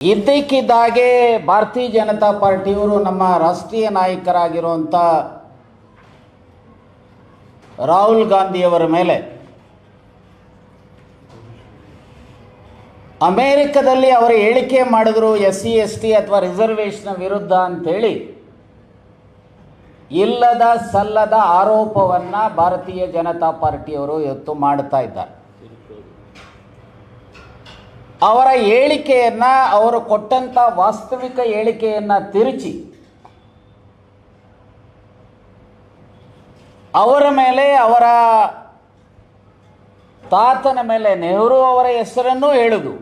ಇದ್ದಕ್ಕಿದ್ದಾಗೆ ಭಾರತೀಯ ಜನತಾ ಪಾರ್ಟಿಯವರು ನಮ್ಮ ರಾಷ್ಟ್ರೀಯ ನಾಯಕರಾಗಿರುವಂಥ ರಾಹುಲ್ ಗಾಂಧಿಯವರ ಮೇಲೆ ಅಮೇರಿಕದಲ್ಲಿ ಅವರು ಹೇಳಿಕೆ ಮಾಡಿದ್ರು ಎಸ್ ಸಿ ಎಸ್ ಟಿ ಅಥವಾ ರಿಸರ್ವೇಷನ್ ವಿರುದ್ಧ ಅಂತೇಳಿ. ಇಲ್ಲದ ಸಲ್ಲದ ಆರೋಪವನ್ನು ಭಾರತೀಯ ಜನತಾ ಪಾರ್ಟಿಯವರು ಇವತ್ತು ಮಾಡ್ತಾ ಇದ್ದಾರೆ. ಅವರ ಹೇಳಿಕೆಯನ್ನು, ಅವರು ಕೊಟ್ಟಂಥ ವಾಸ್ತವಿಕ ಹೇಳಿಕೆಯನ್ನು ತಿರುಚಿ. ಅವರ ಮೇಲೆ, ಅವರ ತಾತನ ಮೇಲೆ ನೆಹರು ಅವರ ಹೆಸರನ್ನು ಹೇಳುದು.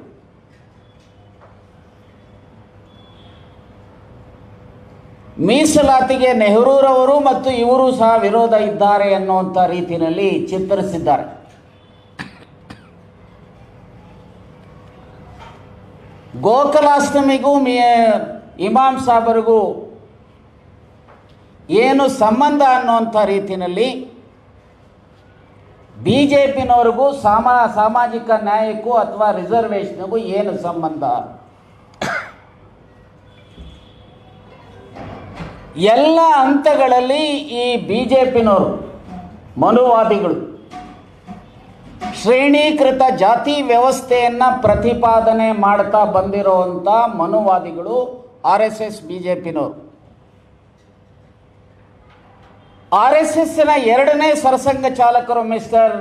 ಮೀಸಲಾತಿಗೆ ನೆಹರೂರವರು ಮತ್ತು ಇವರು ಸಹ ವಿರೋಧ ಇದ್ದಾರೆ ಅನ್ನುವಂಥ ರೀತಿಯಲ್ಲಿ ಚಿತ್ರಿಸಿದ್ದಾರೆ ಗೋಕುಲಾಷ್ಟಮಿಗೂ ಮೀ, ಇಮಾಮ್ ಸಾಬರಿಗೂ ಏನು ಸಂಬಂಧ ಅನ್ನುವಂಥ ರೀತಿಯಲ್ಲಿ ಬಿ ಜೆ ಪಿನವ್ರಿಗೂ ಸಾಮಾ, ಸಾಮಾಜಿಕ ನ್ಯಾಯಕ್ಕೂ ಅಥವಾ ರಿಸರ್ವೇಷನ್ಗೂ ಏನು ಸಂಬಂಧ? ಎಲ್ಲ ಹಂತಗಳಲ್ಲಿ ಈ ಬಿ ಜೆ ಪಿನವರು ಮನುವಾದಿಗಳು. ಶ್ರೇಣೀಕೃತ ಜಾತಿ ವ್ಯವಸ್ಥೆಯನ್ನು ಪ್ರತಿಪಾದನೆ ಮಾಡ್ತಾ ಬಂದಿರುವಂಥ ಮನುವಾದಿಗಳು R S S B J ಪಿನವರು R S ಎಸ್ನ ಎರಡನೇ ಸರಸಂಘ ಚಾಲಕರು ಮಿಸ್ಟರ್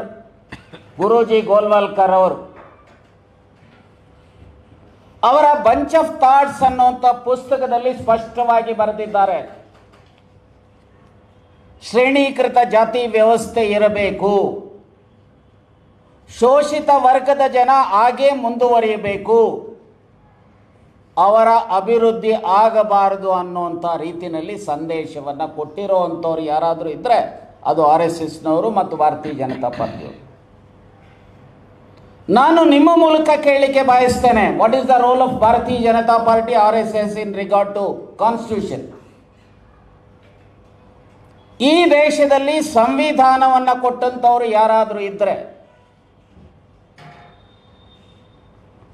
ಗುರೂಜಿ ಗೋಲ್ವಾಲ್ಕರ್ ಅವರು. ಅವರ ಬಂಚ್ ಆಫ್ ಥಾಟ್ಸ್ ಅನ್ನುವಂಥ ಪುಸ್ತಕದಲ್ಲಿ ಸ್ಪಷ್ಟವಾಗಿ ಬರೆದಿದ್ದಾರೆ. ಶ್ರೇಣೀಕೃತ ಜಾತಿ ವ್ಯವಸ್ಥೆ ಇರಬೇಕು. ಶೋಷಿತ ವರ್ಗದ ಜನ ಹಾಗೇ ಮುಂದುವರಿಯಬೇಕು. ಅವರ ಅಭಿವೃದ್ಧಿ ಆಗಬಾರದು ಅನ್ನುವಂಥ ರೀತಿಯಲ್ಲಿ ಸಂದೇಶವನ್ನು ಕೊಟ್ಟಿರೋವಂಥವ್ರು ಯಾರಾದರೂ ಇದ್ದರೆ ಅದು ಆರ್ ಎಸ್ ಎಸ್ನವರು ಮತ್ತು ಭಾರತೀಯ ಜನತಾ ಪಾರ್ಟಿಯವರು. ನಾನು ನಿಮ್ಮ ಮೂಲಕ ಕೇಳಲಿಕ್ಕೆ ಬಯಸ್ತೇನೆ. What is the role of Bharatiya Janata Party R S S in regard to constitution ಈ ದೇಶದಲ್ಲಿ ಸಂವಿಧಾನವನ್ನು ಕೊಟ್ಟಂಥವ್ರು ಯಾರಾದರೂ ಇದ್ದರೆ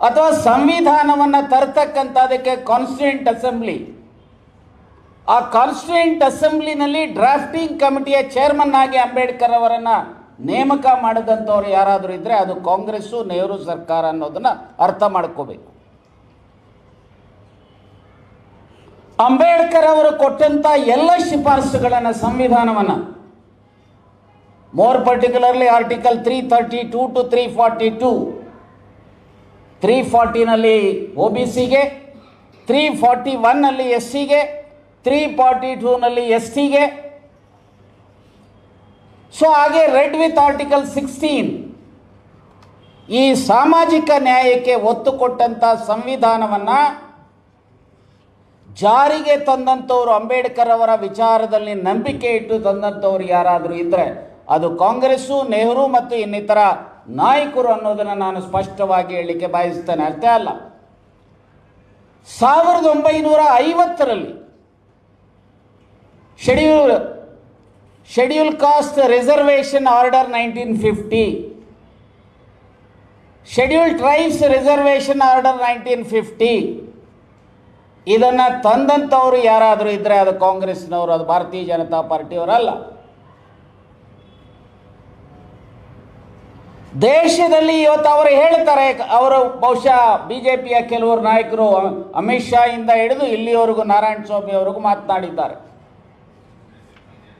ಅಥವಾ ಸಂವಿಧಾನವನ್ನು ತರ್ತಕ್ಕಂಥದಕ್ಕೆ ಕಾನ್ಸ್ಟಿಟ್ಯೂಂಟ್ ಅಸೆಂಬ್ಲಿ ಆ ಕಾನ್ಸ್ಟಿಟ್ಯೂಂಟ್ ಅಸೆಂಬ್ಲಿನಲ್ಲಿ ಡ್ರಾಫ್ಟಿಂಗ್ ಕಮಿಟಿಯ ಚೇರ್ಮನ್ ಆಗಿ ಅಂಬೇಡ್ಕರ್ ಅವರನ್ನು ನೇಮಕ ಮಾಡಿದಂಥವ್ರು ಯಾರಾದರೂ ಇದ್ದರೆ ಅದು ಕಾಂಗ್ರೆಸ್ಸು ನೆಹರು ಸರ್ಕಾರ ಅನ್ನೋದನ್ನು ಅರ್ಥ ಮಾಡ್ಕೋಬೇಕು. ಅಂಬೇಡ್ಕರ್ ಅವರು ಕೊಟ್ಟಂಥ ಎಲ್ಲ ಶಿಫಾರಸುಗಳನ್ನು, ಸಂವಿಧಾನವನ್ನು more particularly article three thirty two to three forty two three ಫಾರ್ಟಿನಲ್ಲಿ O B ಸಿಗೆ ತ್ರೀ ಫಾರ್ಟಿ ಒನ್ನಲ್ಲಿ ಎಸ್ ಸಿಗೆ ತ್ರೀ ಫಾರ್ಟಿ ಟೂನಲ್ಲಿ ಎಸ್ ಸಿಗೆ ಸೊ ಹಾಗೆ ರೆಡ್ ವಿತ್ ಆರ್ಟಿಕಲ್ ಸಿಕ್ಸ್ಟೀನ್ ಈ ಸಾಮಾಜಿಕ ನ್ಯಾಯಕ್ಕೆ ಒತ್ತು ಕೊಟ್ಟಂಥ ಸಂವಿಧಾನವನ್ನು ಜಾರಿಗೆ ತಂದಂಥವ್ರು ಅಂಬೇಡ್ಕರ್ ಅವರ ವಿಚಾರದಲ್ಲಿ ನಂಬಿಕೆ ಇಟ್ಟು ತಂದಂಥವ್ರು ಯಾರಾದರೂ ಇದ್ದರೆ ಅದು ಕಾಂಗ್ರೆಸ್ಸು, ನೆಹರು ಮತ್ತು ಇನ್ನಿತರ ನಾಯಕರು ಅನ್ನೋದನ್ನು ನಾನು ಸ್ಪಷ್ಟವಾಗಿ ಹೇಳಲಿಕ್ಕೆ ಬಯಸ್ತೇನೆ. ಅರ್ಥ ಅಲ್ಲ. ಸಾವಿರದ ಒಂಬೈನೂರ ಐವತ್ತರಲ್ಲಿ schedule schedule caste reservation order nineteen fifty, schedule tribes reservation order nineteen fifty, ಇದನ್ನು ತಂದಂಥವ್ರು ಯಾರಾದರೂ ಇದ್ದರೆ ಅದು ಕಾಂಗ್ರೆಸ್ನವರು, ಅದು ಭಾರತೀಯ ಜನತಾ ಪಾರ್ಟಿಯವರಲ್ಲ. ದೇಶದಲ್ಲಿ ಇವತ್ತು ಅವರು ಹೇಳ್ತಾರೆ, ಅವರು ಬಹುಶಃ ಬಿ ಜೆ ಪಿಯ ಕೆಲವರು ನಾಯಕರು ಅಮಿತ್ ಶಾ ಇಂದ ಹಿಡಿದು ಇಲ್ಲಿಯವರೆಗೂ ನಾರಾಯಣ ಸ್ವಾಮಿ ಅವರಿಗೂ ಮಾತನಾಡಿದ್ದಾರೆ.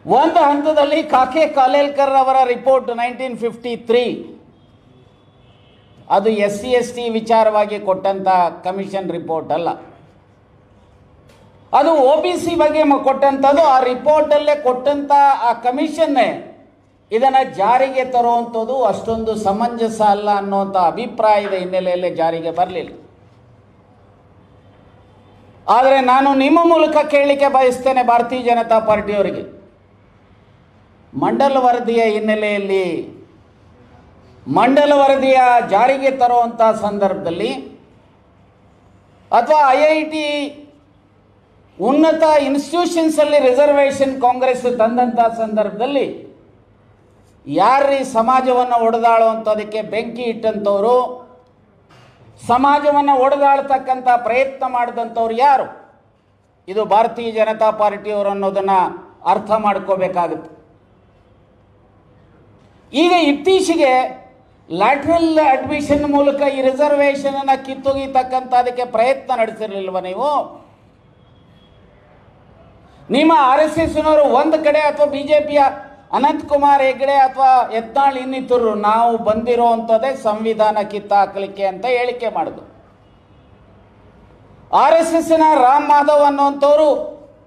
ಒಂದು ಹಂತದಲ್ಲಿ ಕಾಕೆ ಕಾಲೇಲ್ಕರ್ ಅವರ ರಿಪೋರ್ಟ್ ನೈನ್ಟೀನ್ ಫಿಫ್ಟಿ ತ್ರೀ, ಅದು ಎಸ್ ಸಿ ಎಸ್ ಟಿ ವಿಚಾರವಾಗಿ ಕೊಟ್ಟಂಥ ಕಮಿಷನ್ ರಿಪೋರ್ಟ್ ಅಲ್ಲ. ಅದು ಒ ಬಿ ಸಿ ಬಗ್ಗೆ ಕೊಟ್ಟಂಥದ್ದು, ಆ ರಿಪೋರ್ಟಲ್ಲೇ ಕೊಟ್ಟಂಥ ಆ ಕಮಿಷನ್ನೇ ಇದನ್ನು ಜಾರಿಗೆ ತರುವಂಥದ್ದು ಅಷ್ಟೊಂದು ಸಮಂಜಸ ಅಲ್ಲ ಅನ್ನುವಂಥ ಅಭಿಪ್ರಾಯದ ಹಿನ್ನೆಲೆಯಲ್ಲಿ ಜಾರಿಗೆ ಬರಲಿಲ್ಲ. ಆದರೆ ನಾನು ನಿಮ್ಮ ಮೂಲಕ ಕೇಳಲಿಕ್ಕೆ ಬಯಸ್ತೇನೆ ಭಾರತೀಯ ಜನತಾ ಪಾರ್ಟಿಯವರಿಗೆ. ಮಂಡಲ ವರದಿಯ ಹಿನ್ನೆಲೆಯಲ್ಲಿ ಮಂಡಲ ವರದಿಯ ಜಾರಿಗೆ ತರುವಂಥ ಸಂದರ್ಭದಲ್ಲಿ ಅಥವಾ ಐ ಐ ಟಿ ಉನ್ನತ ಇನ್ಸ್ಟಿಟ್ಯೂಷನ್ಸಲ್ಲಿ ರಿಸರ್ವೇಷನ್ ಕಾಂಗ್ರೆಸ್ ತಂದಂಥ ಸಂದರ್ಭದಲ್ಲಿ ಯಾರ್ರೀ ಸಮಾಜವನ್ನು ಒಡೆದಾಳುವಂಥದಕ್ಕೆ ಬೆಂಕಿ ಇಟ್ಟಂಥವರು? ಸಮಾಜವನ್ನು ಒಡೆದಾಳ್ತಕ್ಕಂಥ ಪ್ರಯತ್ನ ಮಾಡಿದಂಥವ್ರು ಯಾರು? ಇದು ಭಾರತೀಯ ಜನತಾ ಪಾರ್ಟಿಯವರು ಅನ್ನೋದನ್ನು ಅರ್ಥ ಮಾಡ್ಕೋಬೇಕಾಗುತ್ತೆ. ಈಗ ಇತ್ತೀಚೆಗೆ ಲ್ಯಾಟ್ರಲ್ ಅಡ್ಮಿಷನ್ ಮೂಲಕ ಈ ರಿಸರ್ವೇಷನ್ ಅನ್ನ ಕಿತ್ತೊಗಿತಕ್ಕಂಥ ಅದಕ್ಕೆ ಪ್ರಯತ್ನ ನಡೆಸಿರಲಿಲ್ವ ನೀವು? ನಿಮ್ಮ ಆರ್ ಎಸ್ ಎಸ್ನವರು ಒಂದು ಕಡೆ ಅಥವಾ ಬಿಜೆಪಿಯ ಅನಂತಕುಮಾರ್ ಹೆಗ್ಡೆ ಅಥವಾ ಯತ್ನಾಳ್ ಇನ್ನಿತರು ನಾವು ಬಂದಿರುವಂಥದ್ದೇ ಸಂವಿಧಾನ ಕಿತ್ತಾಕಲಿಕ್ಕೆ ಅಂತ ಹೇಳಿಕೆ ಮಾಡಿದ್ರು ಆರ್ ಎಸ್ ಎಸ್ನ ರಾಮ್ ಮಾಧವ್ ಅನ್ನುವಂಥವ್ರು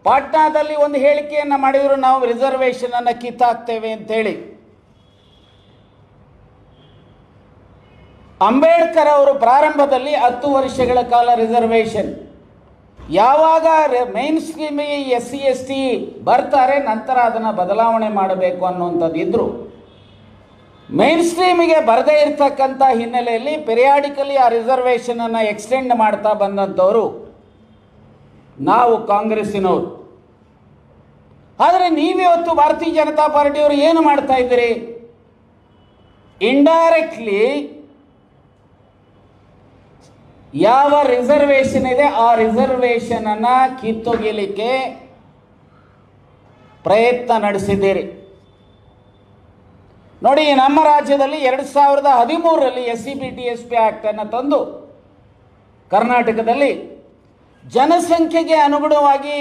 ಪಾಟ್ನಾದಲ್ಲಿ ಒಂದು ಹೇಳಿಕೆಯನ್ನು ಮಾಡಿದ್ರು, ನಾವು ರಿಸರ್ವೇಷನ್ ಅನ್ನು ಕಿತ್ತಾಕ್ತೇವೆ ಅಂತೇಳಿ ಅಂಬೇಡ್ಕರ್ ಅವರು ಪ್ರಾರಂಭದಲ್ಲಿ ಹತ್ತು ವರ್ಷಗಳ ಕಾಲ ರಿಸರ್ವೇಷನ್ ಯಾವಾಗ ಮೈನ್ ಸ್ಟ್ರೀಮಿಗೆ ಎಸ್ ಸಿ ಎಸ್ ಟಿ ಬರ್ತಾರೆ, ನಂತರ ಅದನ್ನು ಬದಲಾವಣೆ ಮಾಡಬೇಕು ಅನ್ನುವಂಥದ್ದು ಇದ್ದರು ಮೈನ್ ಸ್ಟ್ರೀಮಿಗೆ ಬರದೇ ಇರತಕ್ಕಂಥ ಹಿನ್ನೆಲೆಯಲ್ಲಿ ಪೆರಿಯಾಡಿಕಲಿ ಆ ರಿಸರ್ವೇಷನ್ ಅನ್ನು ಎಕ್ಸ್ಟೆಂಡ್ ಮಾಡ್ತಾ ಬಂದಂಥವರು ನಾವು ಕಾಂಗ್ರೆಸ್ಸಿನವರು. ಆದರೆ ನೀವಿವತ್ತು ಭಾರತೀಯ ಜನತಾ ಪಾರ್ಟಿಯವರು ಏನು ಮಾಡ್ತಾ ಇದ್ದೀರಿ? ಇಂಡೈರೆಕ್ಟ್ಲಿ ಯಾವ ರಿಸರ್ವೇಷನ್ ಇದೆ? ಆ ರಿಸರ್ವೇಷನ್ ಅನ್ನ ಕಿತ್ತೊಗಿಲಿಕ್ಕೆ ಪ್ರಯತ್ನ ನಡೆಸಿದ್ದೀರಿ. ನೋಡಿ, ನಮ್ಮ ರಾಜ್ಯದಲ್ಲಿ ಎರಡು ಸಾವಿರದ ಹದಿಮೂರರಲ್ಲಿ S C B T S P act ಅನ್ನು ತಂದು ಕರ್ನಾಟಕದಲ್ಲಿ ಜನಸಂಖ್ಯೆಗೆ ಅನುಗುಣವಾಗಿ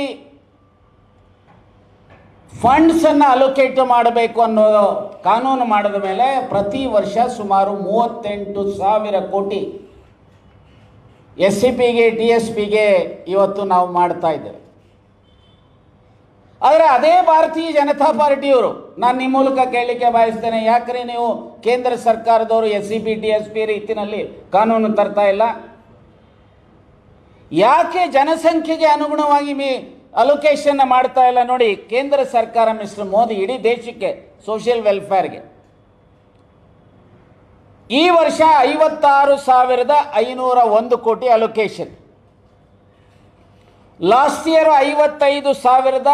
ಫಂಡ್ಸ್ ಅನ್ನು ಅಲೋಕೇಟ್ ಮಾಡಬೇಕು ಅನ್ನೋ ಕಾನೂನು ಮಾಡಿದ ಮೇಲೆ ಪ್ರತಿ ವರ್ಷ ಸುಮಾರು ಮೂವತ್ತೆಂಟು ಸಾವಿರ ಕೋಟಿ ಎಸ್ ಸಿ ಪಿಗೆ ಡಿ ಎಸ್ ಪಿಗೆ ಇವತ್ತು ನಾವು ಮಾಡ್ತಾ ಇದ್ದೇವೆ. ಆದರೆ ಅದೇ ಭಾರತೀಯ ಜನತಾ ಪಾರ್ಟಿಯವರು, ನಾನು ನಿಮ್ಮ ಮೂಲಕ ಕೇಳಲಿಕ್ಕೆ ಬಯಸ್ತೇನೆ, ಯಾಕ್ರಿ ನೀವು ಕೇಂದ್ರ ಸರ್ಕಾರದವರು S C P D S P ರೀತಿಯಲ್ಲಿ ಕಾನೂನು ತರ್ತಾ ಇಲ್ಲ? ಯಾಕೆ ಜನಸಂಖ್ಯೆಗೆ ಅನುಗುಣವಾಗಿ ಮೀ ಅಲೋಕೇಶನ್ ಮಾಡ್ತಾ ಇಲ್ಲ? ನೋಡಿ, ಕೇಂದ್ರ ಸರ್ಕಾರ ಮಿಸ್ಟರ್ ಮೋದಿ ಇಡೀ ದೇಶಕ್ಕೆ ಸೋಷಿಯಲ್ ವೆಲ್ಫೇರ್ಗೆ ಈ ವರ್ಷ ಐವತ್ತಾರು ಸಾವಿರದ ಐನೂರ ಒಂದು ಕೋಟಿ ಅಲೊಕೇಶನ್ ಲಾಸ್ಟ್ ಇಯರ್ ಐವತ್ತೈದು ಸಾವಿರದ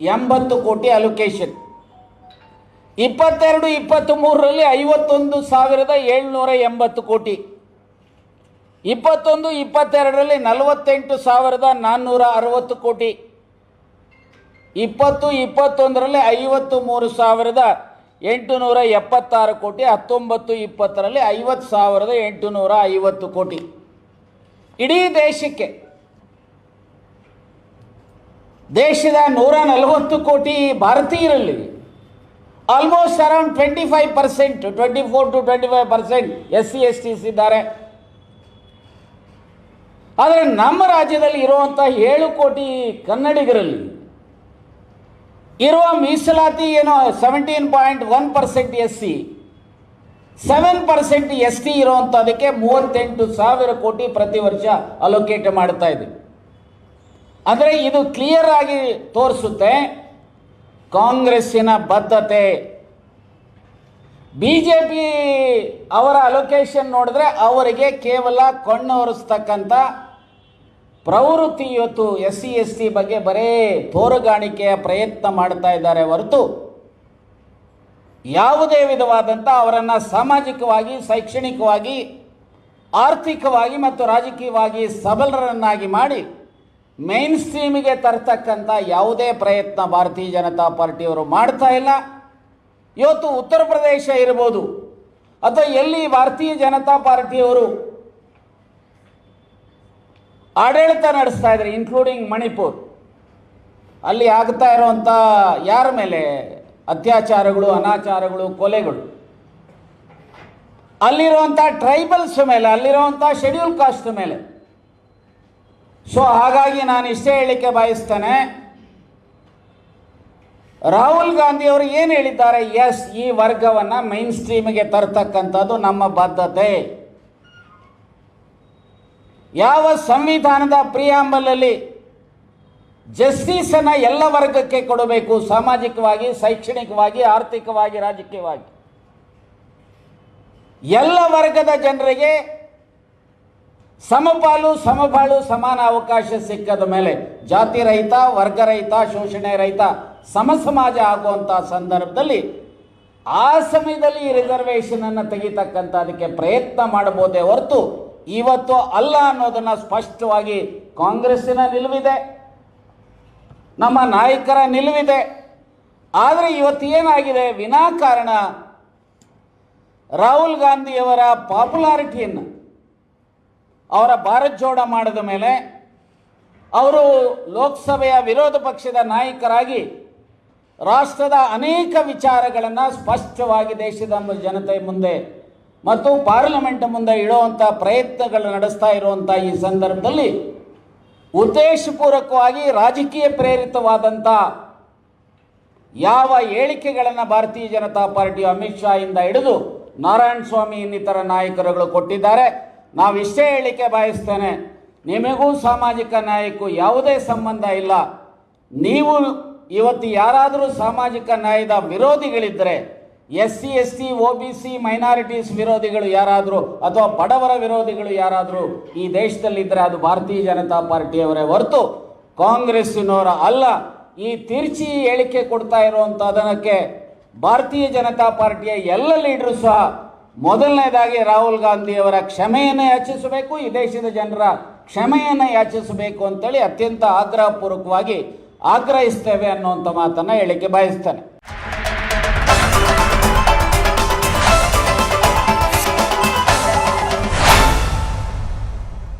ಎಂಬತ್ತು ಕೋಟಿ ಅಲೊಕೇಶನ್ ಇಪ್ಪತ್ತೆರಡು ಇಪ್ಪತ್ತ್ ಮೂರರಲ್ಲಿ ಐವತ್ತೊಂದು ಸಾವಿರದ ಏಳ್ನೂರ ಎಂಬತ್ತು ಕೋಟಿ. ಇಪ್ಪತ್ತೊಂದು, ಇಪ್ಪತ್ತೆರಡರಲ್ಲಿ ನಲವತ್ತೆಂಟು ಸಾವಿರದ ನಾನ್ನೂರ ಅರವತ್ತು ಕೋಟಿ. ಇಪ್ಪತ್ತು, ಇಪ್ಪತ್ತೊಂದರಲ್ಲಿ ಐವತ್ತು ಮೂರು ಸಾವಿರದ ಎಂಟುನೂರ ಎಪ್ಪತ್ತಾರು ಕೋಟಿ, ಹತ್ತೊಂಬತ್ತು ಇಪ್ಪತ್ತರಲ್ಲಿ ಐವತ್ತು ಸಾವಿರದ ಎಂಟುನೂರ ಐವತ್ತು ಕೋಟಿ. ಇಡೀ ದೇಶಕ್ಕೆ, ದೇಶದ ನೂರ ನಲವತ್ತು ಕೋಟಿ ಭಾರತೀಯರಲ್ಲಿ almost around twenty five percent twenty four to twenty five percent S C S Ts ಇದ್ದಾರೆ. ಆದರೆ ನಮ್ಮ ರಾಜ್ಯದಲ್ಲಿ ಇರುವಂಥ ಏಳು ಕೋಟಿ ಕನ್ನಡಿಗರಲ್ಲಿ ಇರುವ ಮೀಸಲಾತಿ ಏನೋ seventeen point one percent S C seven percent S T ಇರುವಂಥದಕ್ಕೆ ಮೂವತ್ತೆಂಟು ಸಾವಿರ ಕೋಟಿ ಪ್ರತಿ ವರ್ಷ ಅಲೋಕೇಟ್ ಮಾಡ್ತಾ ಇದೆ. ಅಂದರೆ ಇದು ಕ್ಲಿಯರ್ ಆಗಿ ತೋರಿಸುತ್ತೆ ಕಾಂಗ್ರೆಸ್ಸಿನ ಬದ್ಧತೆ. ಬಿ ಜೆ ಪಿ ಅವರ ಅಲೋಕೇಶನ್ ನೋಡಿದ್ರೆ ಅವರಿಗೆ ಕೇವಲ ಕಣ್ಣೊರೆಸ್ತಕ್ಕಂಥ ಪ್ರವೃತ್ತಿ ಇವತ್ತು ಎಸ್ ಸಿ ಎಸ್ ಸಿ ಬಗ್ಗೆ ಬರೇ ತೋರುಗಾಣಿಕೆಯ ಪ್ರಯತ್ನ ಮಾಡ್ತಾ ಇದ್ದಾರೆ ಹೊರತು ಯಾವುದೇ ವಿಧವಾದಂಥ ಅವರನ್ನು ಸಾಮಾಜಿಕವಾಗಿ, ಶೈಕ್ಷಣಿಕವಾಗಿ, ಆರ್ಥಿಕವಾಗಿ ಮತ್ತು ರಾಜಕೀಯವಾಗಿ ಸಬಲರನ್ನಾಗಿ ಮಾಡಿ ಮೇನ್ ಸ್ಟ್ರೀಮಿಗೆ ತರ್ತಕ್ಕಂಥ ಯಾವುದೇ ಪ್ರಯತ್ನ ಭಾರತೀಯ ಜನತಾ ಪಾರ್ಟಿಯವರು ಮಾಡ್ತಾ ಇಲ್ಲ. ಇವತ್ತು ಉತ್ತರ ಪ್ರದೇಶ ಇರ್ಬೋದು. ಅಥವಾ ಎಲ್ಲಿ ಭಾರತೀಯ ಜನತಾ ಪಾರ್ಟಿಯವರು ಆಡಳಿತ ನಡೆಸ್ತಾ ಇದ್ದಾರೆ ಇನ್ಕ್ಲೂಡಿಂಗ್ ಮಣಿಪುರ್. ಅಲ್ಲಿ ಆಗ್ತಾ ಇರುವಂಥ ಯಾರ ಮೇಲೆ? ಅತ್ಯಾಚಾರಗಳು, ಅನಾಚಾರಗಳು, ಕೊಲೆಗಳು. ಅಲ್ಲಿರುವಂಥ ಟ್ರೈಬಲ್ಸ್ ಮೇಲೆ ಅಲ್ಲಿರುವಂಥ ಶೆಡ್ಯೂಲ್ ಕಾಸ್ಟ್ ಮೇಲೆ. ಸೊ ಹಾಗಾಗಿ ನಾನು ಇಷ್ಟೇ ಹೇಳಲಿಕ್ಕೆ ಬಯಸ್ತೇನೆ, ರಾಹುಲ್ ಗಾಂಧಿ ಅವರು ಏನು ಹೇಳಿದ್ದಾರೆ? ಎಸ್ ಈ ವರ್ಗವನ್ನು ಮೈನ್ ಸ್ಟ್ರೀಮಿಗೆ ತರ್ತಕ್ಕಂಥದ್ದು ನಮ್ಮ ಬದ್ಧತೆ. ಯಾವ ಸಂವಿಧಾನದ ಪ್ರಿಯಾಂಬಲಲ್ಲಿ ಜಸ್ಟಿಸನ್ನು ಎಲ್ಲ ವರ್ಗಕ್ಕೆ ಕೊಡಬೇಕು, ಸಾಮಾಜಿಕವಾಗಿ, ಶೈಕ್ಷಣಿಕವಾಗಿ, ಆರ್ಥಿಕವಾಗಿ, ರಾಜಕೀಯವಾಗಿ? ಎಲ್ಲ ವರ್ಗದ ಜನರಿಗೆ ಸಮಪಾಲು, ಸಮಬಾಳು, ಸಮಾನ ಅವಕಾಶ ಸಿಕ್ಕದ ಮೇಲೆ ಜಾತಿ ರಹಿತ, ವರ್ಗ ರಹಿತ, ಶೋಷಣೆ ರಹಿತ, ಸಮ ಸಮಾಜ ಆಗುವಂಥ ಸಂದರ್ಭದಲ್ಲಿ ಆ ಸಮಯದಲ್ಲಿ ಈ ರಿಸರ್ವೇಷನನ್ನು ತೆಗಿತಕ್ಕಂಥ ಅದಕ್ಕೆ ಪ್ರಯತ್ನ ಮಾಡಬಹುದೇ ಹೊರತು ಇವತ್ತು ಅಲ್ಲ ಅನ್ನೋದನ್ನ ಸ್ಪಷ್ಟವಾಗಿ ಕಾಂಗ್ರೆಸ್ಸಿನ ನಿಲುವಿದೆ. ನಮ್ಮ ನಾಯಕರ ನಿಲುವಿದೆ. ಆದರೆ ಇವತ್ತು ಏನಾಗಿದೆ? ವಿನಾಕಾರಣ ರಾಹುಲ್ ಗಾಂಧಿಯವರ ಪಾಪ್ಯುಲಾರಿಟಿಯನ್ನು, ಅವರ ಭಾರತ್ ಜೋಡ ಮಾಡಿದ ಮೇಲೆ ಅವರು ಲೋಕಸಭೆಯ ವಿರೋಧ ಪಕ್ಷದ ನಾಯಕರಾಗಿ ರಾಷ್ಟ್ರದ ಅನೇಕ ವಿಚಾರಗಳನ್ನು ಸ್ಪಷ್ಟವಾಗಿ ದೇಶದ ಜನತೆ ಮುಂದೆ ಮತ್ತು ಪಾರ್ಲಿಮೆಂಟ್ ಮುಂದೆ ಇಡುವಂಥ ಪ್ರಯತ್ನಗಳು ನಡೆಸ್ತಾ ಇರುವಂಥ ಈ ಸಂದರ್ಭದಲ್ಲಿ ಉದ್ದೇಶಪೂರ್ವಕವಾಗಿ ರಾಜಕೀಯ ಪ್ರೇರಿತವಾದಂಥ ಯಾವ ಹೇಳಿಕೆಗಳನ್ನು ಭಾರತೀಯ ಜನತಾ ಪಾರ್ಟಿ ಅಮಿತ್ ಶಾ ಇಂದ ಹಿಡಿದು ನಾರಾಯಣ ಸ್ವಾಮಿ ಇನ್ನಿತರ ನಾಯಕರುಗಳು ಕೊಟ್ಟಿದ್ದಾರೆ. ನಾವು ಇಷ್ಟೇ ಹೇಳಿಕೆ ಬಯಸ್ತೇನೆ. ನಿಮಗೂ ಸಾಮಾಜಿಕ ನ್ಯಾಯಕ್ಕೂ ಯಾವುದೇ ಸಂಬಂಧ ಇಲ್ಲ. ನೀವು ಇವತ್ತು ಯಾರಾದರೂ ಸಾಮಾಜಿಕ ನ್ಯಾಯದ ವಿರೋಧಿಗಳಿದ್ದರೆ S C S C O B C minorities ವಿರೋಧಿಗಳು ಯಾರಾದರೂ ಅಥವಾ ಬಡವರ ವಿರೋಧಿಗಳು ಯಾರಾದರೂ ಈ ದೇಶದಲ್ಲಿದ್ದರೆ ಅದು ಭಾರತೀಯ ಜನತಾ ಪಾರ್ಟಿಯವರೇ ಹೊರತು ಕಾಂಗ್ರೆಸ್ಸಿನವರ ಅಲ್ಲ. ಈ ತಿರ್ಚಿ ಹೇಳಿಕೆ ಕೊಡ್ತಾ ಇರುವಂಥದಕ್ಕೆ ಭಾರತೀಯ ಜನತಾ ಪಾರ್ಟಿಯ ಎಲ್ಲ ಲೀಡರು ಸಹ ಮೊದಲನೇದಾಗಿ ರಾಹುಲ್ ಗಾಂಧಿಯವರ ಕ್ಷಮೆಯನ್ನು ಯಾಚಿಸಬೇಕು, ಈ ದೇಶದ ಜನರ ಕ್ಷಮೆಯನ್ನು ಯಾಚಿಸಬೇಕು ಅಂತೇಳಿ ಅತ್ಯಂತ ಆಗ್ರಹಪೂರ್ವಕವಾಗಿ ಆಗ್ರಹಿಸ್ತೇವೆ ಅನ್ನುವಂಥ ಮಾತನ್ನು ಹೇಳಿಕೆ ಬಯಸ್ತೇನೆ.